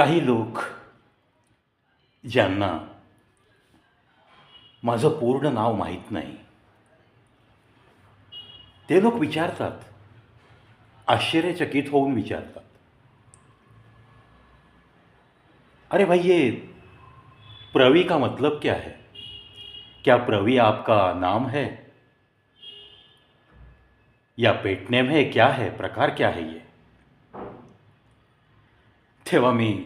काही लोक ज्यांना माझं पूर्ण नाव माहीत नाही, ते लोक विचारतात, आश्चर्यचकित होऊन विचारतात. अरे भाई, ये प्रवी का मतलब क्या है? क्या प्रवी आपका नाम है? या पेट नेम है? क्या है? प्रकार क्या है ये? तेव्हा मी.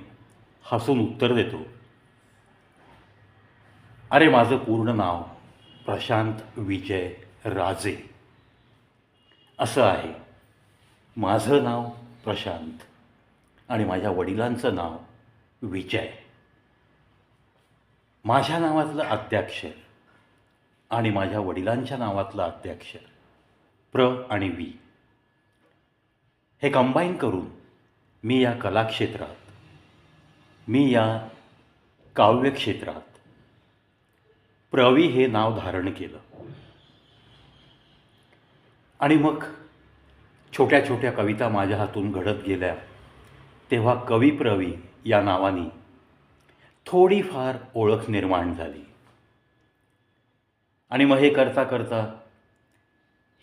हसून उत्तर देतो. अरे माझं पूर्ण नाव प्रशांत विजय राजे. असं आहे. माझं नाव प्रशांत आणि माझ्या वडिलांचं नाव विजय. माझ्या नावातलं आद्याक्षर आणि माझ्या वडिलांच्या नावातलं आद्याक्षर प्र आणि वी. हे कंबाईन करून मी या कलाक्षेत्रात मी या काव्यक्षेत्रात प्रवी हे नाव धारण केलं. आणि मग छोट्या छोट्या कविता माझ्या हातून घडत गेल्या. तेव्हा कवी प्रवी या नावाने थोडीफार ओळख निर्माण झाली. आणि मग हे करता करता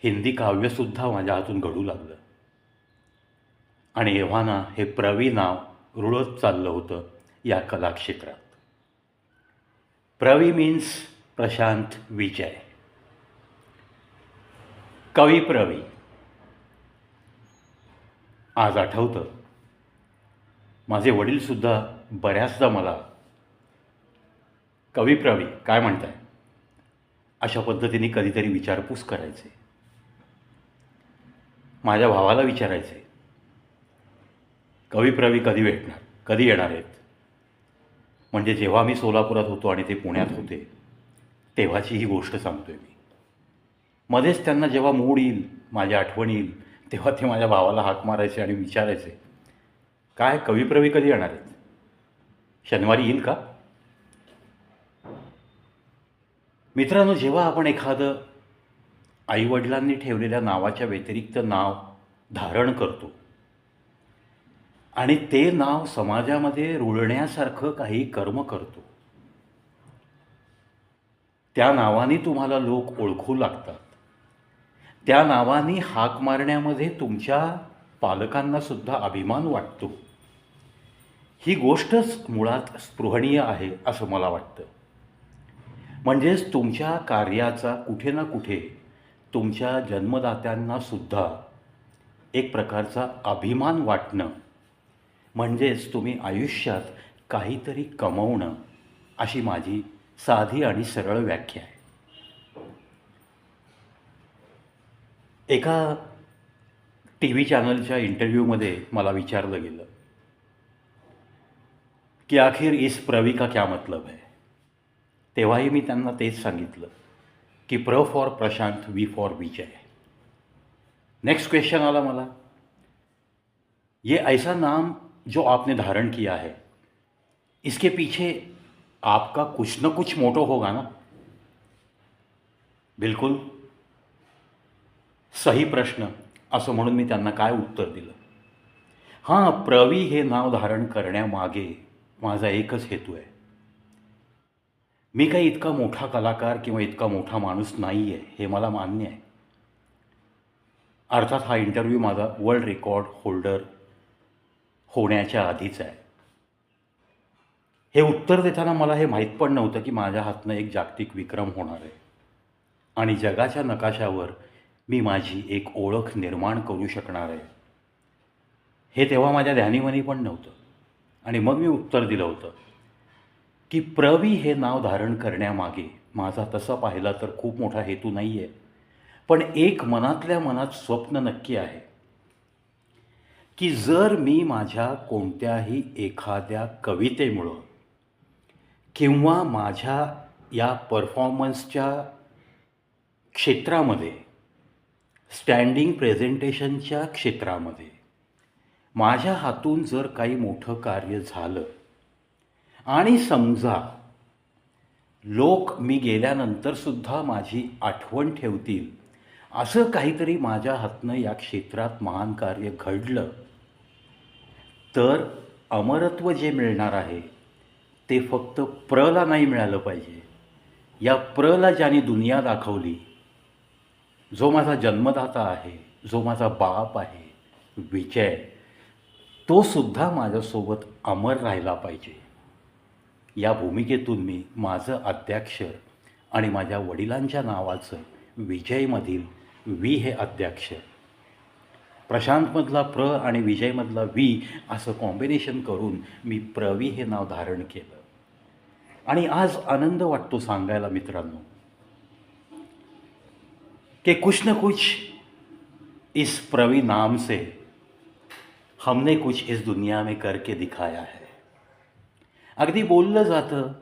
हिंदी काव्यसुद्धा माझ्या हातून घडू लागलं. आणि एव्हाना हे प्रवी नाव रुळत चाललं होतं या कलाक्षेत्रात. प्रवी मीन्स प्रशांत विजय. कवी प्रवी. आज आठवतं. माझे वडीलसुद्धा बऱ्याचदा मला कवी प्रवी काय म्हणताय? अशा पद्धतीने कधीतरी विचारपूस करायचे. माझ्या भावाला विचारायचे. कवी प्रवी कधी भेटणार? कधी येणार आहेत? म्हणजे जेव्हा मी सोलापुरात होतो आणि ते पुण्यात होते तेव्हाची ही गोष्ट सांगतोय मी. मध्येच त्यांना जेव्हा मूड येईल माझ्या आठवण येईल तेव्हा ते माझ्या भावाला हाक मारायचे आणि विचारायचे काय कविप्रवी कधी येणार आहेत? शनिवारी येईल का? मित्रांनो जेव्हा आपण एखादं आईवडिलांनी ठेवलेल्या नावाच्या व्यतिरिक्त नाव धारण करतो आणि ते नाव समाजामध्ये रुळण्यासारखं काही कर्म करतो. त्या नावाने तुम्हाला लोक ओळखू लागतात. त्या नावाने हाक मारण्यामध्ये तुमच्या पालकांना सुद्धा अभिमान वाटतो. ही गोष्टच मुळात स्पृहणीय आहे असं मला वाटतं. म्हणजेच तुमच्या कार्याचा कुठे ना कुठे तुमच्या जन्मदात्यांना सुद्धा एक प्रकारचा अभिमान वाटणं म्हणजेच तुम्ही आयुष्यात काहीतरी कमवणं अशी माझी साधी आणि सरळ व्याख्या आहे. एका टी व्ही चॅनलच्या इंटरव्ह्यूमध्ये मला विचारलं गेलं की आखिर इस प्रवी का क्या मतलब है? तेव्हाही मी त्यांना तेच सांगितलं की प्र for Prashant V for Vijay. Next question आला मला. ये ऐसा नाम जो आपने धारण किया है इसके पीछे आपका कुछ न कुछ मोटो होगा ना? बिलकुल सही प्रश्न असं म्हणून मी त्यांना काय उत्तर दिलं? हां प्रवी हे नाव धारण करण्यामागे माझा एकच हेतू आहे. मी काही इतका मोठा कलाकार किंवा इतका मोठा माणूस नाही आहे हे मला मान्य आहे. अर्थात हा इंटरव्ह्यू माझा वर्ल्ड रेकॉर्ड होल्डर होण्याच्या आधीच आहे. हे उत्तर देताना मला हे माहीत पण नव्हतं की माझ्या हातनं एक जागतिक विक्रम होणार आहे. आणि जगाच्या नकाशावर मी माझी एक ओळख निर्माण करू शकणार आहे. हे तेव्हा माझ्या ध्यानीमनी पण नव्हतं. आणि मग मी उत्तर दिलं होतं की प्रवी हे नाव धारण करण्यामागे माझा तसं पाहिला तर खूप मोठा हेतू नाही आहे पण एक मनातल्या मनात स्वप्न नक्की आहे. की जर मी माझ्या कोणत्याही एखाद्या कवितेमुळं किंवा माझ्या या परफॉर्मन्सच्या क्षेत्रामध्ये स्टँडिंग प्रेझेंटेशनच्या क्षेत्रामध्ये माझ्या हातून जर काही मोठं कार्य झालं आणि समजा लोक मी गेल्यानंतरसुद्धा माझी आठवण ठेवतील असं काहीतरी माझ्या हातनं या क्षेत्रात महान कार्य घडलं तर अमरत्व जे मिळणार आहे ते फक्त प्रला नाही मिळालं पाहिजे. या प्रला ज्याने दुनिया दाखवली जो माझा जन्मदाता आहे जो माझा बाप आहे विजय तो सुद्धा माझ्यासोबत अमर राहिला पाहिजे. या भूमिकेतून मी माझं अध्यक्ष आणि माझ्या वडिलांच्या नावाचं विजयमधील वी हे अध्याक्षर प्रशांतमधला प्र आणि विजयमधला वी असं कॉम्बिनेशन करून मी प्रवी हे नाव धारण केलं. आणि आज आनंद वाटतो सांगायला मित्रांनो. के कुछ न कुछ इस प्रवी नाम से हमने कुछ इस दुनिया में करके दिखाया है. अगदी बोललं जातं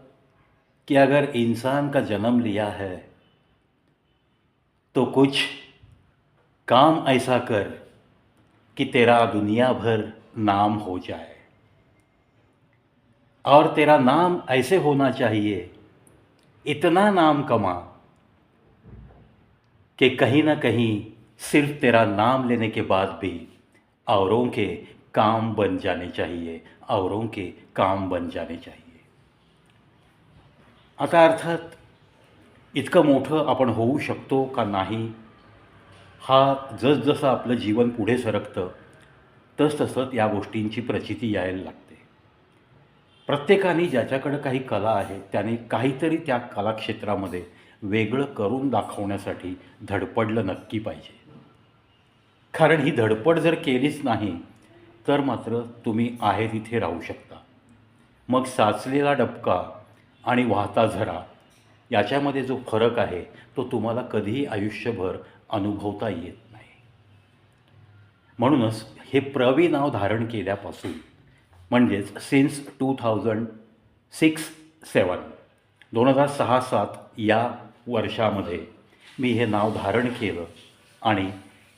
कि अगर इंसान का जन्म लिया है तो कुछ काम ऐसा कर कि तेरा दुनिया भर नाम हो जाए। और तेरा नाम ऐसे होना चाहिए, इतना नाम कमा कि कहीं ना कहीं सिर्फ़ तेरा नाम लेने के बाद भी औरों के काम बन जाने चाहिए, औरों के काम बन जाने चाहिए। आता अर्थात, इतकं मोठं आपण होऊ शकतो का नाही? हा जसजसं आपलं जीवन पुढे सरकतं तसतसं या गोष्टींची प्रचिती यायला लागते. प्रत्येकाने ज्याच्याकडं काही कला आहे त्याने काहीतरी त्या कलाक्षेत्रामध्ये वेगळं करून दाखवण्यासाठी धडपडलं नक्की पाहिजे. कारण ही धडपड जर केलीच नाही तर मात्र तुम्ही आहे तिथे राहू शकता. मग साचलेला डबका आणि वाहता झरा याच्यामध्ये जो फरक आहे तो तुम्हाला कधीही आयुष्यभर अनुभवता येत नाही. म्हणूनच हे प्रवी नाव धारण केल्यापासून म्हणजेच since two thousand six seven दोन हजार सहा सात या वर्षामध्ये मी हे नाव धारण केलं आणि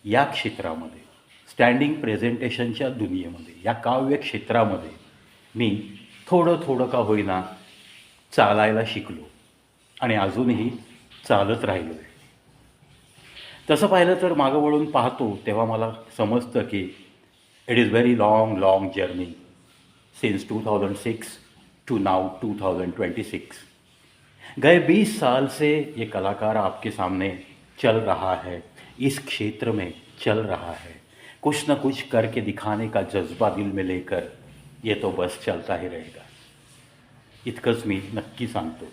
या क्षेत्रामध्ये स्टँडिंग प्रेझेंटेशनच्या दुनियेमध्ये या काव्य क्षेत्रामध्ये मी थोडं थोडं का होईना चालायला शिकलो आणि अजूनही चालत राहिलो आहे तसं पाहिलं तर मागं वळून पाहतो तेव्हा मला समजतं की it is very long long journey since two thousand six to now 2026 गए बीस साल से ये कलाकार आपके सामने चल रहा है इस क्षेत्र में चल रहा है। कुछ ना कुछ करके दिखाने का जज्बा दिल में लेकर ये तो बस चलता ही रहेगा। इतकंच मी नक्की सांगतो।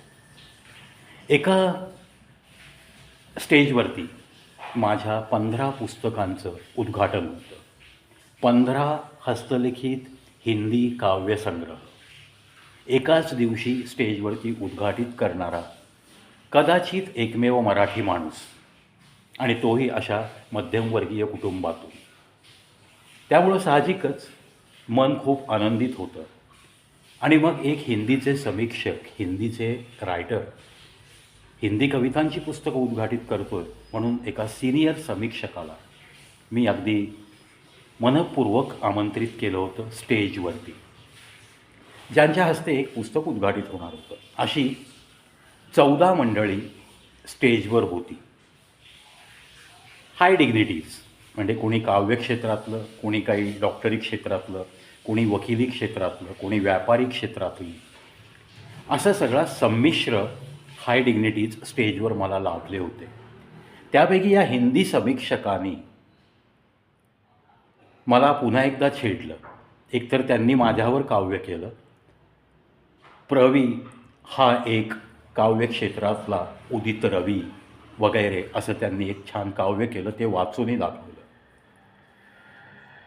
एका स्टेजवरती माझ्या पंधरा पुस्तकांचं उद्घाटन होतं. पंधरा हस्तलिखित हिंदी काव्यसंग्रह. एकाच दिवशी स्टेजवरती उद्घाटित करणारा कदाचित एकमेव मराठी माणूस आणि तोही अशा मध्यमवर्गीय कुटुंबातून. त्यामुळं साहजिकच मन खूप आनंदित होतं. आणि मग एक हिंदीचे समीक्षक हिंदीचे रायटर हिंदी कवितांची पुस्तकं उद्घाटित करतोय म्हणून एका सिनियर समीक्षकाला मी अगदी मनपूर्वक आमंत्रित केलं होतं स्टेजवरती. ज्यांच्या हस्ते एक पुस्तक उद्घाटित होणार होतं. अशी चौदा मंडळी स्टेजवर होती. हाय डिग्निटीज म्हणजे कोणी काव्यक्षेत्रातलं कोणी काही डॉक्टरी क्षेत्रातलं कोणी वकिली क्षेत्रातलं कोणी व्यापारी क्षेत्रातली. असं सगळा संमिश्र हाय डिग्निटीज स्टेजवर मला लाभले होते. त्यापैकी या हिंदी समीक्षकांनी मला पुन्हा एकदा छेडलं. एकतर त्यांनी माझ्यावर काव्य केलं. प्रवी हा एक काव्यक्षेत्रातला उदित रवी वगैरे असं त्यांनी एक छान काव्य केलं ते वाचूनही दाखवलं.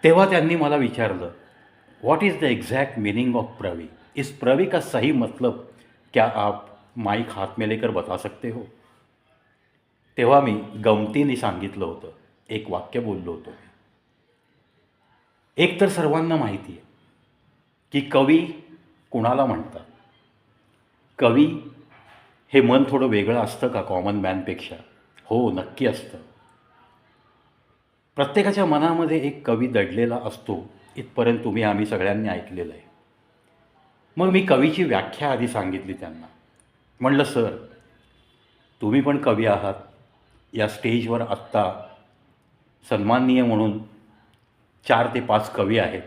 तेव्हा त्यांनी मला विचारलं what is the exact meaning of Pravi इस प्रवी का सही मतलब क्या आप माईक हात में लेकर बता सकते हो? तेव्हा मी गमतीने सांगितलं होतं. एक वाक्य बोललो होतो एक तर सर्वांना माहिती आहे की कवी कुणाला म्हणतात? कवी हे मन थोडं वेगळं असतं का कॉमन मॅनपेक्षा हो नक्की असतं. प्रत्येकाच्या मनामध्ये एक कवी दडलेला असतो इथपर्यंत तुम्ही आम्ही सगळ्यांनी ऐकलेलं आहे. मग मी कवीची व्याख्या आधी सांगितली त्यांना. म्हणलं सर तुम्ही पण कवी आहात. या स्टेजवर आत्ता सन्माननीय म्हणून चार ते पाच कवी आहेत.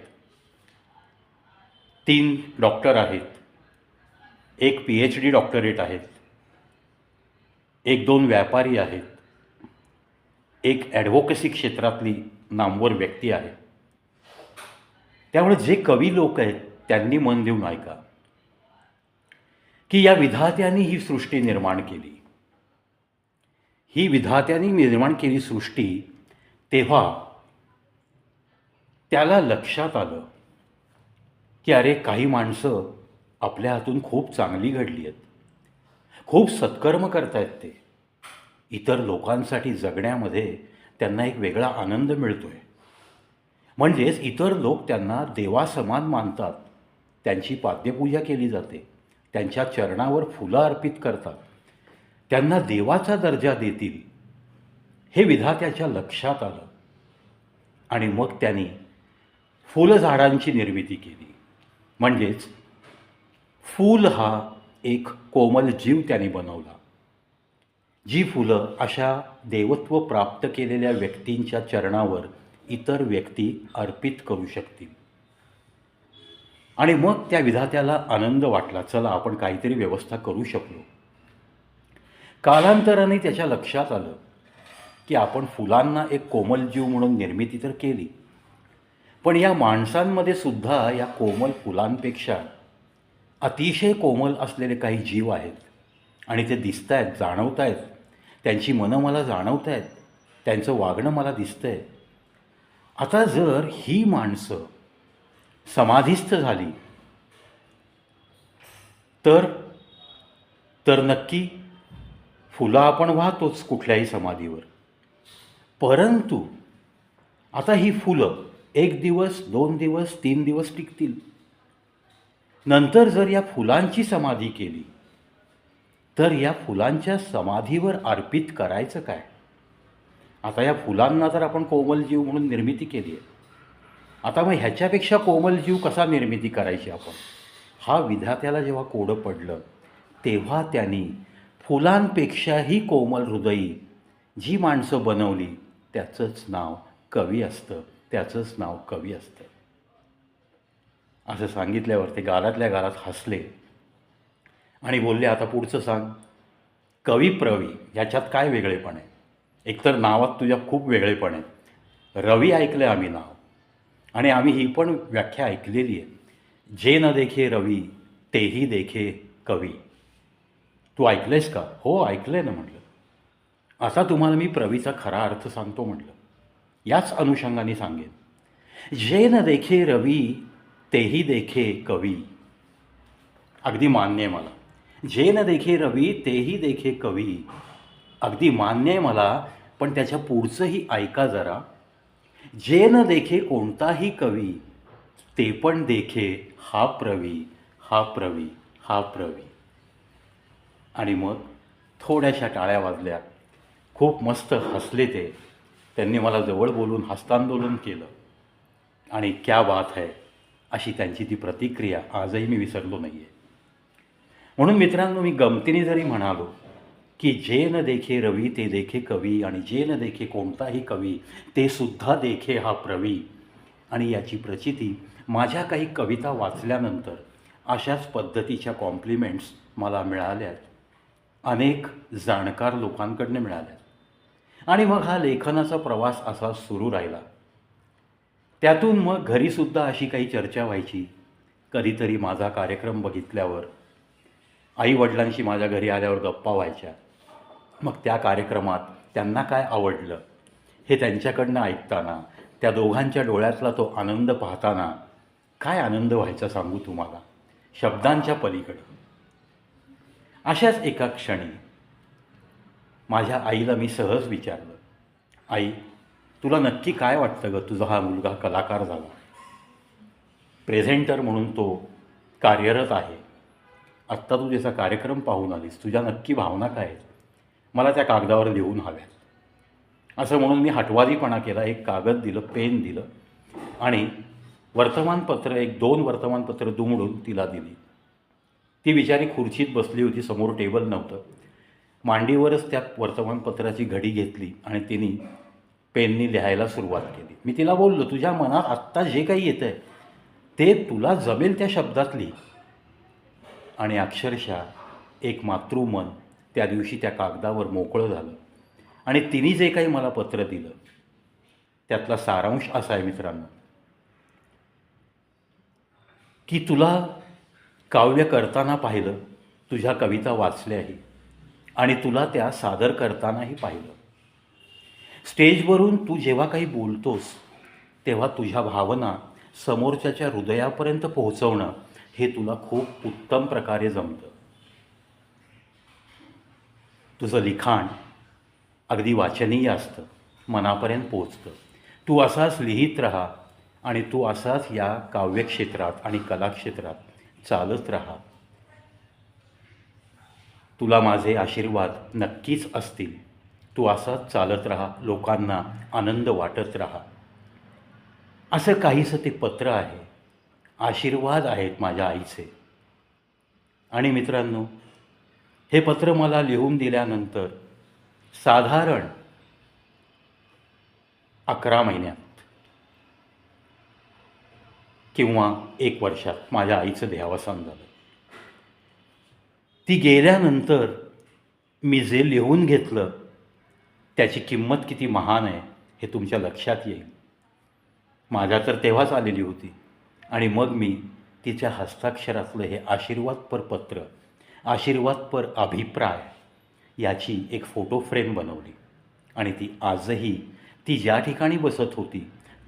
तीन डॉक्टर आहेत. एक पी एच डी डॉक्टरेट आहेत. एक दोन व्यापारी आहेत. एक ॲडव्होकसी क्षेत्रातली नामवर व्यक्ती आहे. त्यामुळे जे कवी लोक आहेत त्यांनी मन देऊन ऐका. की या विधात्याने ही सृष्टी निर्माण केली. ही विधात्याने निर्माण केली सृष्टी तेव्हा त्याला लक्षात आलं की अरे काही माणसं आपल्या हातून खूप चांगली घडली आहेत. खूप सत्कर्म करतायत ते. इतर लोकांसाठी जगण्यामध्ये त्यांना एक वेगळा आनंद मिळतो आहे म्हणजेच इतर लोक त्यांना देवासमान मानतात. त्यांची पाद्यपूजा केली जाते. त्यांच्या चरणावर फुलं अर्पित करतात. त्यांना देवाचा दर्जा देतील. हे विधात्याच्या लक्षात आलं. आणि मग त्यांनी फुलझाडांची निर्मिती केली. म्हणजेच फूल हा एक कोमल जीव त्यांनी बनवला. जी फुलं अशा देवत्व प्राप्त केलेल्या व्यक्तींच्या चरणावर इतर व्यक्ती अर्पित करू शकतील. आणि मग त्या विधात्याला आनंद वाटला चला आपण काहीतरी व्यवस्था करू शकलो. कालांतराने त्याच्या लक्षात आलं की आपण फुलांना एक कोमल जीव म्हणून निर्मिती तर केली पण या माणसांमध्ये सुद्धा या कोमल फुलांपेक्षा अतिशय कोमल असलेले काही जीव आहेत आणि ते दिसत आहेत जाणवत आहेत त्यांची मनं मला जाणवत आहेत त्यांचं वागणं मला दिसतं आहे आता जर ही माणसं समाधिस्थ झाली. तर तर नक्की फुलं आपण वाहतोच कुठल्याही समाधीवर. परंतु आता ही फुलं एक दिवस दोन दिवस तीन दिवस टिकतील. नंतर जर या फुलांची समाधी केली तर या फुलांच्या समाधीवर अर्पित करायचं काय? आता या फुलांना तर आपण कोमलजीव म्हणून निर्मिती केली आहे आता मग ह्याच्यापेक्षा कोमल जीव कसा निर्मिती करायची आपण? हा विधात्याला जेव्हा कोडं पडलं तेव्हा त्यांनी फुलांपेक्षाही कोमल हृदयी जी माणसं बनवली त्याचंच नाव कवी असतं त्याचंच नाव कवी असतं. असं सांगितल्यावर ते गालातल्या गालात हसले आणि बोलले आता पुढचं सांग. कवी प्रवी ह्याच्यात काय वेगळेपण आहे? एकतर नावात तुझ्या खूप वेगळेपण आहे रवी ऐकलं आम्ही नाव. आणि आम्ही ही पण व्याख्या ऐकलेली आहे. जे न देखे रवी तेही देखे कवी. तू ऐकलंयस का? हो ऐकलंय ना म्हटलं. असा तुम्हाला मी प्रवीचा खरा अर्थ सांगतो म्हटलं. याच अनुषंगाने सांगेन. जे न देखे रवी तेही देखे कवी. अगदी मान्य आहे मला. जे न देखे रवी तेही देखे कवी. अगदी मान्य आहे मला पण त्याच्या पुढचंही ऐका जरा. जे न देखे कोणताही कवी ते पण देखे हा प्रवी हा प्रवी हा प्रवी. आणि मग थोड्याशा टाळ्या वाजल्या. खूप मस्त हसले ते. त्यांनी मला जवळ बोलून हस्तांदोलन केलं. आणि क्या बात है अशी त्यांची ती प्रतिक्रिया आजही मी विसरलो नाही आहे म्हणून मित्रांनो मी गमतीने जरी म्हणालो की जे न देखे रवी ते देखे कवी आणि जे न देखे कोणताही कवी ते सुद्धा देखे हा प्रवी. आणि याची प्रचिती माझ्या काही कविता वाचल्यानंतर अशाच पद्धतीच्या कॉम्प्लिमेंट्स मला मिळाल्यात. अनेक जाणकार लोकांकडनं मिळाल्यात. आणि मग हा लेखनाचा प्रवास असा सुरू राहिला. त्यातून मग घरीसुद्धा अशी काही चर्चा व्हायची. कधीतरी माझा कार्यक्रम बघितल्यावर आईवडिलांशी माझ्या घरी आल्यावर गप्पा व्हायच्या. मग त्या कार्यक्रमात त्यांना काय आवडलं? हे त्यांच्याकडनं ऐकताना त्या दोघांच्या डोळ्यातला तो आनंद पाहताना काय आनंद व्हायचा सांगू तुम्हाला? शब्दांच्या पलीकडं. अशाच एका क्षणी माझ्या आईला मी सहज विचारलं आई तुला नक्की काय वाटतं ग? तुझा हा मुलगा कलाकार झाला. प्रेझेंटर म्हणून तो कार्यरत आहे. आत्ता तू त्याचा कार्यक्रम पाहून आलीस. तुझ्या नक्की भावना काय आहेत? मला त्या कागदावर लिहून हव्यात. असं म्हणून मी हटवादीपणा केला एक कागद दिलं पेन दिलं आणि वर्तमानपत्र एक दोन वर्तमानपत्र दुमडून तिला दिली. ती बिचारी खुर्चीत बसली होती समोर टेबल नव्हतं. मांडीवरच त्या वर्तमानपत्राची घडी घेतली आणि तिने पेननी लिहायला सुरुवात केली. मी तिला बोललो तुझ्या मनात आत्ता जे काही येतं आहे ते तुला जमेल त्या शब्दातली. आणि अक्षरशः एक मातृमन त्या दिवशी त्या कागदावर मोकळं झालं. आणि तिने जे काही मला पत्र दिलं त्यातला सारांश असा आहे मित्रांनो. की तुला काव्य करताना पाहिलं तुझ्या कविता वाचल्याही आणि तुला त्या सादर करतानाही पाहिलं. स्टेजवरून तू जेव्हा काही बोलतोस तेव्हा तुझ्या भावना समोरच्याच्या हृदयापर्यंत पोहोचवणं हे तुला खूप उत्तम प्रकारे जमतं. तुझं लिखाण अगदी वाचनीय असतं मनापर्यंत पोचतं तू असाच लिहित राहा आणि तू असाच या काव्यक्षेत्रात आणि कलाक्षेत्रात चालत राहा. तुला माझे आशीर्वाद नक्कीच असतील. तू असाच चालत राहा लोकांना आनंद वाटत राहा. असं काहीसं ते पत्र आहे. आशीर्वाद आहेत माझ्या आईचे. आणि मित्रांनो हे पत्र मला लिहून दिल्यानंतर साधारण अकरा महिन्यात किंवा एक वर्षात माझ्या आईचं देहावसान झालं. ती गेल्यानंतर मी जे लिहून घेतलं त्याची किंमत किती महान आहे हे तुमच्या लक्षात येईल. माझ्या तर तेव्हाच आलेली होती आणि मग मी तिच्या हस्ताक्षरातलं हे आशीर्वादपर पत्र आशीर्वादपर अभिप्राय याची एक फोटो फ्रेम बनवली. आणि ती आजही ती ज्या ठिकाणी बसत होती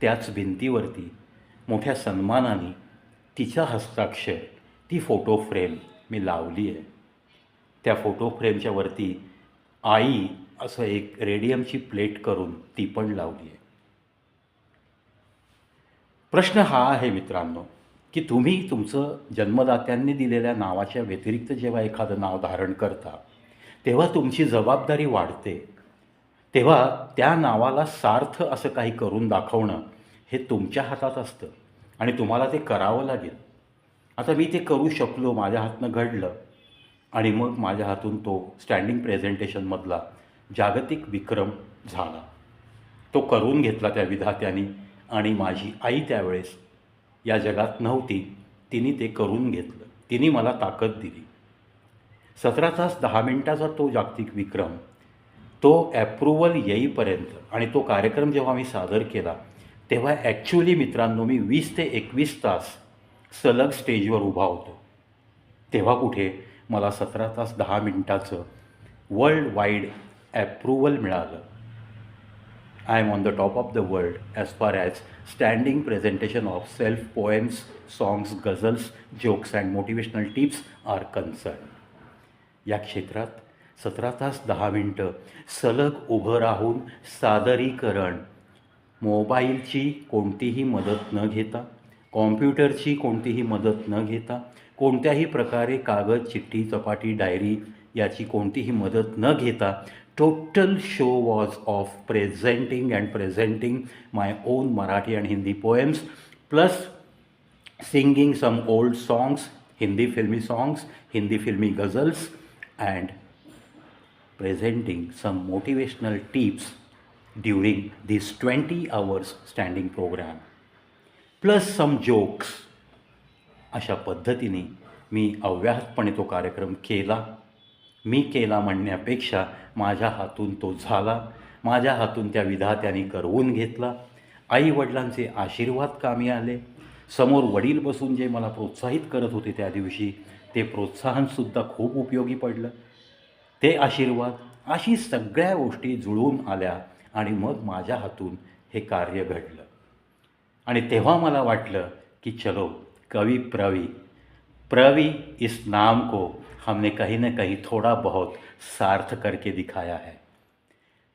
त्याच भिंतीवरती मोठ्या सन्मानाने तिचा हस्ताक्षर ती फोटो फ्रेम मी लावली आहे त्या फोटो फ्रेमच्या वरती आई असं एक रेडियमची प्लेट करून ती पण लावली आहे प्रश्न हा आहे मित्रांनो की तुम्ही तुमचं जन्मदात्यांनी दिलेल्या नावाच्या व्यतिरिक्त जेव्हा एखादं नाव धारण करता तेव्हा तुमची जबाबदारी वाढते. तेव्हा त्या नावाला सार्थ असं काही करून दाखवणं हे तुमच्या हातात असतं आणि तुम्हाला ते करावं लागेल. आता मी ते करू शकलो माझ्या हातनं घडलं आणि मग माझ्या हातून तो स्टँडिंग प्रेझेंटेशनमधला जागतिक विक्रम झाला. तो करून घेतला त्या विधात्याने आणि माझी आई त्यावेळेस या जगात नव्हती. तिने ते करून घेतलं. तिने मला ताकद दिली. सतरा तास दहा मिनटाचा तो जागतिक विक्रम तो ॲप्रुव्हल येईपर्यंत आणि तो कार्यक्रम जेव्हा मी सादर केला तेव्हा ॲक्च्युली मित्रांनो मी वीस ते एकवीस तास सलग स्टेजवर उभा होतो. तेव्हा कुठे मला सतरा तास दहा मिनटाचं वर्ल्ड वाईड ॲप्रुव्हल मिळालं. I am on the top of the world as far as standing presentation of self poems songs ghazals jokes and motivational tips are concern या क्षेत्रात सतरा तास दहा मिनटं सलग उभं राहून सादरीकरण. मोबाईलची कोणतीही मदत न घेता कॉम्प्युटरची कोणतीही मदत न घेता कोणत्याही प्रकारे कागद चिठ्ठी चपाटी डायरी याची कोणतीही मदत न घेता total show was of presenting and presenting my own Marathi and Hindi poems plus singing some old songs Hindi filmi songs Hindi filmi ghazals and presenting some motivational tips during this 20 hours standing program. Plus some jokes. अशा पद्धतीने मी अव्याहतपणे तो कार्यक्रम केला. मी केला म्हणण्यापेक्षा माझ्या हातून तो झाला. माझ्या हातून त्या विधात्याने करवून घेतला. आई वडिलांचे आशीर्वाद कामी आले. समोर वडील बसून जे मला प्रोत्साहित करत होते त्या दिवशी ते प्रोत्साहनसुद्धा खूप उपयोगी पडलं. ते आशीर्वाद अशी सगळ्या गोष्टी जुळून आल्या आणि मग माझ्या हातून हे कार्य घडलं. आणि तेव्हा मला वाटलं की चलो कवी प्रवी. प्रवी इस नाम को हमने कहीं न कहीं थोड़ा बहुत सार्थ करके दिखाया है।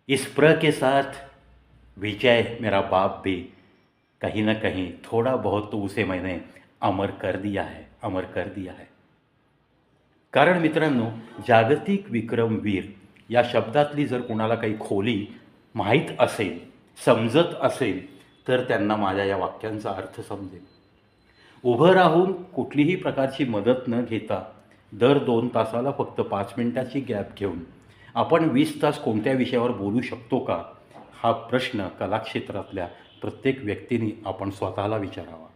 इस प्र के साथ विजय मेरा बाप भी कहीं न कहीं थोड़ा बहुत तो उसे मैंने अमर कर दिया है अमर कर दिया है। कारण मित्रांनो जागतिक विक्रमवीर या शब्दातली जर कोणाला काही खोली माहीत असेल समजत असेल तर त्यांना माझ्या या वाक्यांचा अर्थ समजेल. उभं राहून कुठलीही प्रकारची मदत न घेता दर दोन तासाला फक्त पाच मिनिटाची गॅप घेऊन. आपण वीस तास कोणत्या विषयावर बोलू शकतो का? हा प्रश्न कलाक्षेत्रातल्या प्रत्येक व्यक्तीने आपण स्वतःला विचारावा.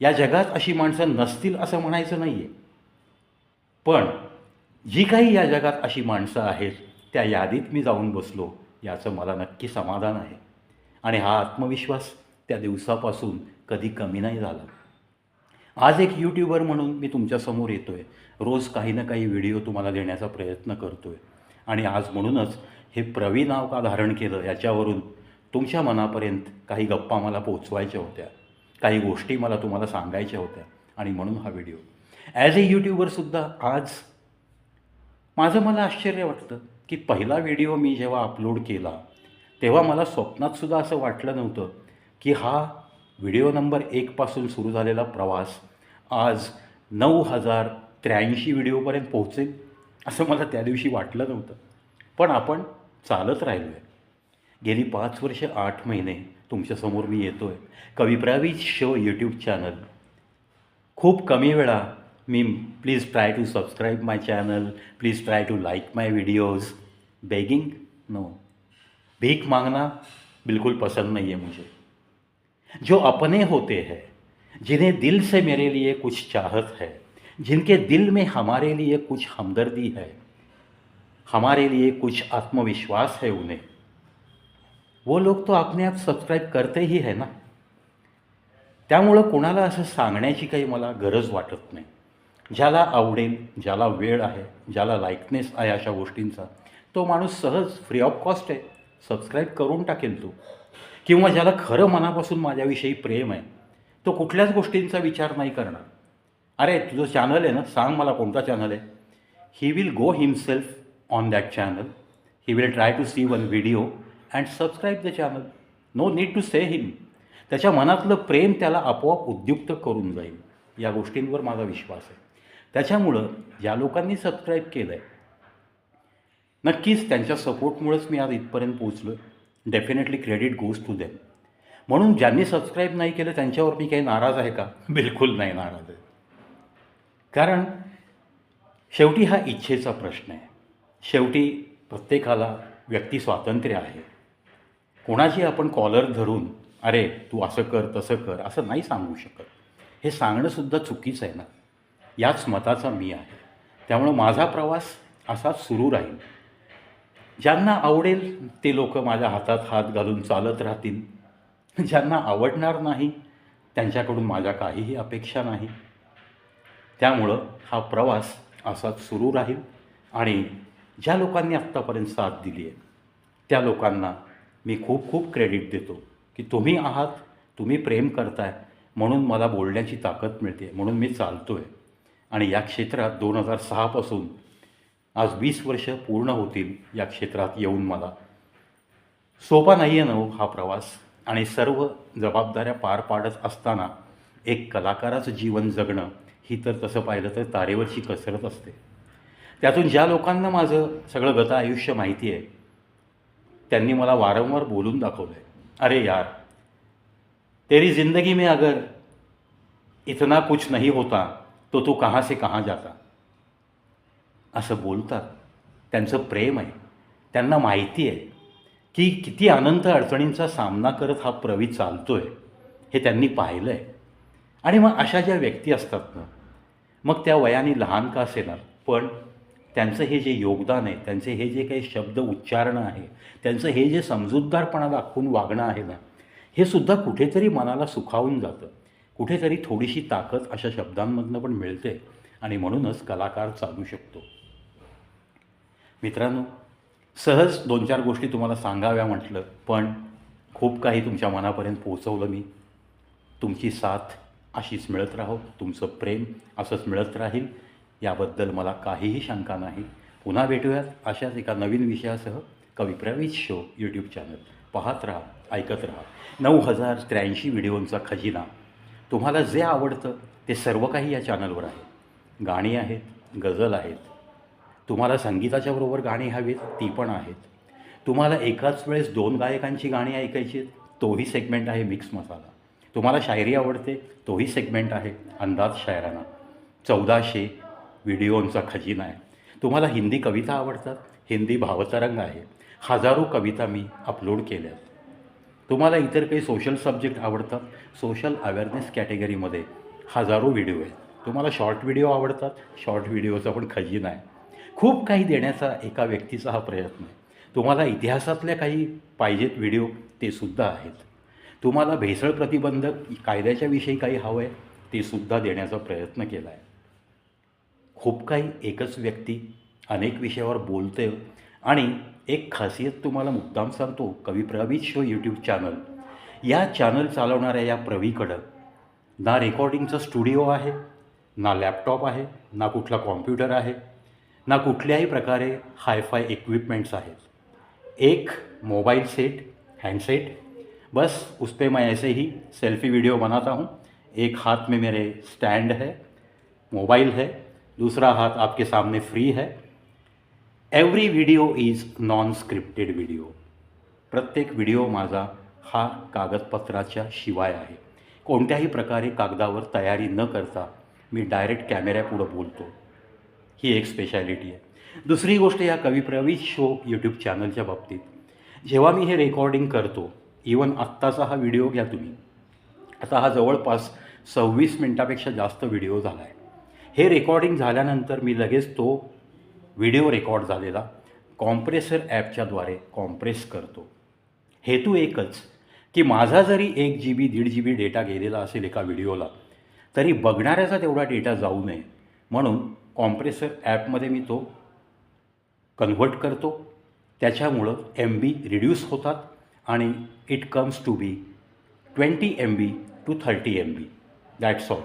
या जगात अशी माणसं नसतील असं म्हणायचं नाही आहे पण जी काही या जगात अशी माणसं आहेत त्या यादीत मी जाऊन बसलो याचं मला नक्की समाधान आहे. आणि हा आत्मविश्वास त्या दिवसापासून कधी कमी नाही झाला. आज एक यूट्यूबर म्हणून मी तुमच्यासमोर येतो आहे रोज काही ना काही व्हिडिओ तुम्हाला देण्याचा प्रयत्न करतो आहे आणि आज म्हणूनच हे प्रवी नाव का धारण केलं याच्यावरून तुमच्या मनापर्यंत काही गप्पा मला पोचवायच्या होत्या. काही गोष्टी मला तुम्हाला सांगायच्या होत्या. आणि म्हणून हा व्हिडिओ ॲज ए यूट्यूबरसुद्धा आज माझं मला आश्चर्य वाटतं की पहिला व्हिडिओ मी जेव्हा अपलोड केला तेव्हा मला स्वप्नातसुद्धा असं वाटलं नव्हतं की हा व्हिडिओ नंबर एकपासून सुरू झालेला प्रवास आज नऊ हजार त्र्याऐंशी व्हिडिओपर्यंत पोहोचेल असं मला त्या दिवशी वाटलं नव्हतं. पण आपण चालत राहिलो आहे गेली पाच वर्ष आठ महिने तुमच्यासमोर मी येतो आहे कविप्रावी शो यूट्यूब चॅनल खूप कमी वेळा मी please try to subscribe my channel please try to like my videos begging no भीख मांगना बिलकुल पसंद नाही आहे मुझे. जो अपने होते हैं जिन्हें दिल से मेरे लिए कुछ चाहत है जिनके दिल में हमारे लिए कुछ हमदर्दी है हमारे लिए कुछ आत्मविश्वास है उन्हें। वो लोग तो अपने आप सबस्क्राइब करते ही है ना। त्यामुळं कोणाला असं सांगण्याची काही मला गरज वाटत नाही. ज्याला आवडेल ज्याला वेळ आहे ज्याला लाईकनेस आहे अशा गोष्टींचा तो माणूस सहज फ्री ऑफ कॉस्ट आहे. सबस्क्राईब करून टाकेल तू. किंवा ज्याला खरं मनापासून माझ्याविषयी प्रेम आहे तो कुठल्याच गोष्टींचा विचार नाही करणार. अरे तुझं चॅनल आहे ना सांग मला कोणता चॅनल आहे. He will go himself on that channel he will try to see one video and subscribe the channel no need to say him त्याच्या मनातलं प्रेम त्याला आपोआप उद्युक्त करून जाईल. या गोष्टींवर माझा विश्वास आहे. त्याच्यामुळं ज्या लोकांनी सबस्क्राईब केलं आहे नक्कीच त्यांच्या सपोर्टमुळेच मी आज इथपर्यंत पोहोचलो आहे definitely credit goes to them. म्हणून ज्यांनी सबस्क्राईब नाही केलं त्यांच्यावर मी काही नाराज आहे का? बिलकुल नाही नाराज आहे. कारण शेवटी हा इच्छेचा प्रश्न आहे. शेवटी प्रत्येकाला व्यक्ती स्वातंत्र्य आहे. कोणाची आपण कॉलर धरून अरे तू असं कर तसं कर असं नाही सांगू शकत. हे सांगणंसुद्धा चुकीचं आहे ना. याच मताचा मी आहे. त्यामुळं माझा प्रवास असाच सुरू राहील. ज्यांना आवडेल ते लोक माझ्या हातात हात घालून चालत राहतील. ज्यांना आवडणार नाही त्यांच्याकडून माझ्या काहीही अपेक्षा नाही. त्यामुळं हा प्रवास असाच सुरू राहील आणि ज्या लोकांनी आत्तापर्यंत साथ दिली आहे त्या लोकांना मी खूप खूप क्रेडिट देतो की तुम्ही आहात तुम्ही प्रेम करताय म्हणून मला बोलण्याची ताकद मिळते म्हणून मी चालतो आहे आणि या क्षेत्रात दोन हजार सहापासून आज वीस वर्ष पूर्ण होतील या क्षेत्रात येऊन मला. सोपा नाही आहे ना हो हा प्रवास. आणि सर्व जबाबदाऱ्या पार पाडत असताना एक कलाकाराचं जीवन जगणं ही तर तसं पाहिलं तर तारेवरची कसरत असते. त्यातून ज्या लोकांना माझं सगळं गत आयुष्य माहिती आहे त्यांनी मला वारंवार बोलून दाखवलं आहे अरे यार तेरी ज़िंदगी में अगर इतना कुछ नहीं होता तो तू कहाँ से कहाँ जाता? असं बोलतात. त्यांचं प्रेम आहे. त्यांना माहिती आहे की किती अनंत अडचणींचा सामना करत हा प्रवी चालतो आहे हे त्यांनी पाहिलं आहे आणि मग अशा ज्या व्यक्ती असतात ना मग त्या वयाने लहान का असेना पण त्यांचं हे जे योगदान आहे त्यांचे हे जे काही शब्द उच्चारणं आहे त्यांचं हे जे समजूतदारपणा दाखवून वागणं आहे ना हे सुद्धा कुठेतरी मनाला सुखावून जातं. कुठेतरी थोडीशी ताकद अशा शब्दांमधनं पण मिळते आणि म्हणूनच कलाकार चालू शकतो. मित्रांनो सहज दोन चार गोष्टी तुम्हाला सांगाव्या म्हटलं पण खूप काही तुमच्या मनापर्यंत पोहोचवलं मी. तुमची साथ अशीच मिळत राहो तुमचं प्रेम असंच मिळत राहील याबद्दल मला काहीही शंका नाही. पुन्हा भेटूयात अशाच एका नवीन विषयासह कविप्रवीज शो यूट्यूब चॅनल पाहत राहा ऐकत राहा. नऊ हजार त्र्याऐंशी व्हिडिओंचा खजिना. तुम्हाला जे आवडतं ते सर्व काही या चॅनलवर आहे. गाणी आहेत गझल आहेत तुम्हाला संगीताच्या बरोबर गाणी हवीत ती पण आहेत. तुम्हाला एकाच वेळेस दोन गायकांची गाणी ऐकायची आहेत तोही सेगमेंट आहे मिक्स मसाला. तुम्हाला शायरी आवडते तोही सेगमेंट आहे अंदाज शायराना. चौदाशे व्हिडिओंचा खजिना आहे. तुम्हाला हिंदी कविता आवडतात हिंदी भावतरंग आहे. हजारो कविता मी अपलोड केल्यात. तुम्हाला इतर काही सोशल सब्जेक्ट आवडतात सोशल अवेअरनेस कॅटेगरीमध्ये हजारो व्हिडिओ आहेत. तुम्हाला शॉर्ट व्हिडिओ आवडतात शॉर्ट व्हिडिओचा पण खजिना आहे. खूप काही देण्याचा एका व्यक्तीचा हा प्रयत्न आहे. तुम्हाला इतिहासातल्या काही पाहिजेत व्हिडिओ ते सुद्धा आहेत. तुम्हाला भेसळ प्रतिबंधक कायद्याच्या विषयी काही हवं आहे ते सुद्धा देण्याचा प्रयत्न केला आहे खूप काही एकच व्यक्ती अनेक विषयावर बोलते आणि एक खासियत तुम्हाला मुद्दाम सांगतो कवी प्रवीत शो यूट्यूब चॅनल या चॅनल चालवणाऱ्या या प्रवीकडं ना रेकॉर्डिंगचा स्टुडिओ आहे ना लॅपटॉप आहे ना कुठला कॉम्प्युटर आहे ना कुठल्याही प्रकारे हायफाय इक्विपमेंट्स आहेत. एक मोबाइल सेट हैंडसेट बस उस पर मैं ऐसे ही सेल्फी वीडियो बनाता हूँ. एक हाथ में मेरे स्टैंड है मोबाइल है दूसरा हाथ आपके सामने फ्री है. Every video is non scripted video प्रत्येक व्हिडिओ माझा हा कागदपत्राच्या शिवाय आहे. कोणत्याही प्रकारे कागदावर तयारी न करता मी डायरेक्ट कॅमेऱ्यापुढं बोलतो. ही एक स्पेशालिटी आहे. दुसरी गोष्ट या कवीप्रवीत शो यूट्यूब चॅनलच्या बाबतीत. जेव्हा मी हे रेकॉर्डिंग करतो इवन आत्ताचा हा व्हिडिओ घ्या तुम्ही. आता हा जवळपास सव्वीस मिनटापेक्षा जास्त व्हिडिओ झाला आहे हे रेकॉर्डिंग झाल्यानंतर मी लगेच तो व्हिडिओ रेकॉर्ड झालेला कॉम्प्रेसर ॲपच्याद्वारे कॉम्प्रेस करतो. हेतू एकच की माझा जरी एक जी बी दीड जी बी डेटा गेलेला असेल एका व्हिडिओला तरी बघणाऱ्याचा तेवढा डेटा जाऊ नये. म्हणून कॉम्प्रेसर ॲपमध्ये मी तो कन्व्हर्ट करतो. त्याच्यामुळं एम बी रिड्यूस होतात आणि it comes to be twenty M B to thirty M B that's all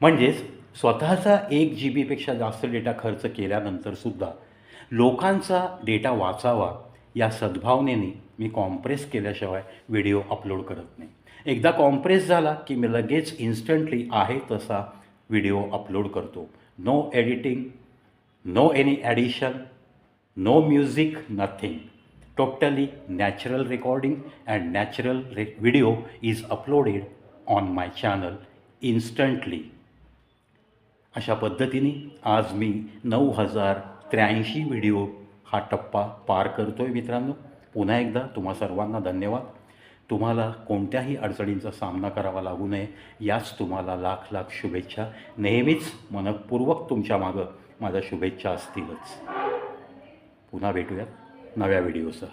म्हणजेच स्वतःचा एक जी बीपेक्षा जास्त डेटा खर्च केल्यानंतरसुद्धा लोकांचा डेटा वाचावा या सद्भावनेने मी कॉम्प्रेस केल्याशिवाय व्हिडिओ अपलोड करत नाही. एकदा कॉम्प्रेस झाला की मी लगेच इन्स्टंटली आहे तसा व्हिडिओ अपलोड करतो. No editing no any addition no music nothing totally natural recording and natural ray video is uploaded on my channel instantly अशा पद्धतीने आज मी नऊ हजार त्र्याऐंशी व्हिडिओ हा टप्पा पार करतो आहे मित्रांनो. पुन्हा एकदा तुम्हा सर्वांना धन्यवाद. तुम्हाला कोणत्याही अडचणींचा सामना करावा लागू नये. याच तुम्हाला लाख लाख शुभेच्छा. नेहमीच मनपूर्वक तुमच्या मागं माझ्या शुभेच्छा असतीलच. पुन्हा भेटूयात नव्या व्हिडिओसह.